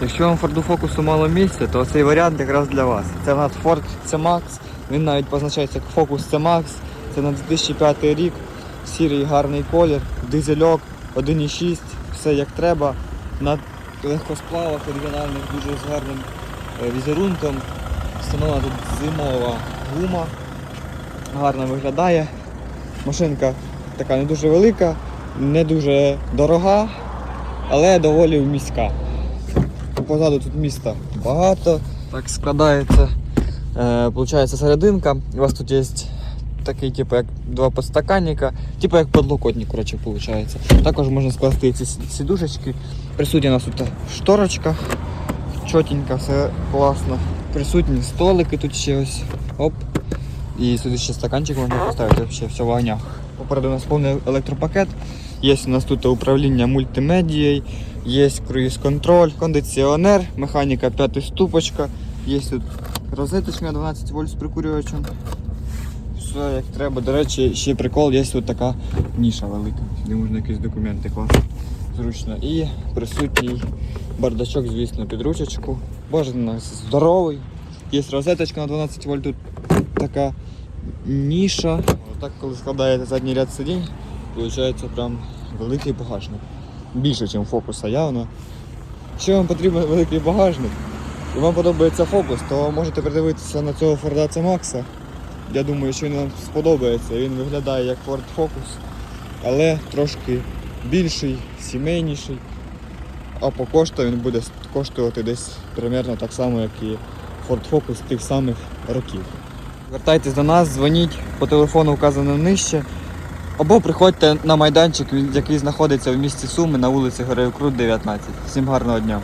Якщо вам Ford Focus мало місця, то цей варіант якраз для вас. Це в нас Ford C-Max, він навіть позначається як Focus C-Max. Це на 2005 рік, сірий гарний колір, дизельок, 1.6, все як треба. На легкосплавах оригінальних дуже з гарним е, візерунком. Встановлена тут зимова гума, гарно виглядає. Машинка така не дуже велика, не дуже дорога, але доволі міська. Позаду тут міста багато. Так складається. Е, получається серединка. У вас тут є такий, типу, як два подстаканника, типу як подлокотник, коротше, виходить. Також можна скласти ці сі- сідушечки. Присутня у нас тут шторочка. Чотенько, все класно. Присутні столики тут ще ось. Оп. І сюди ще стаканчик можна поставити, взагалі все в огнях. Попереду у нас повний електропакет. Є у нас тут управління мультимедією, є круїз-контроль, кондиціонер, механіка п'ята ступочка, є тут розеточка на 12 вольт з прикурювачем. Все як треба. До речі, ще прикол, є тут така ніша велика, де можна якісь документи класти. Зручно. І присутній бардачок, звісно, під ручечку. Боже, нас здоровий. Є розеточка на 12 вольт, тут така ніша. Отак, коли складаєте задній ряд сидінь, виходить прям великий багажник. Більше, ніж фокуса явно. Якщо вам потрібен великий багажник і вам подобається фокус, то можете придивитися на цього Ford C Max. Я думаю, що він вам сподобається. Він виглядає як Ford Focus, але трошки більший, сімейніший. А по кошту він буде коштувати десь примерно так само, як і Ford Focus тих самих років. Звертайтесь до нас, дзвоніть по телефону вказано нижче. Або приходьте на майданчик, який знаходиться в місті Суми на вулиці Горею Крут, 19. Всім гарного дня!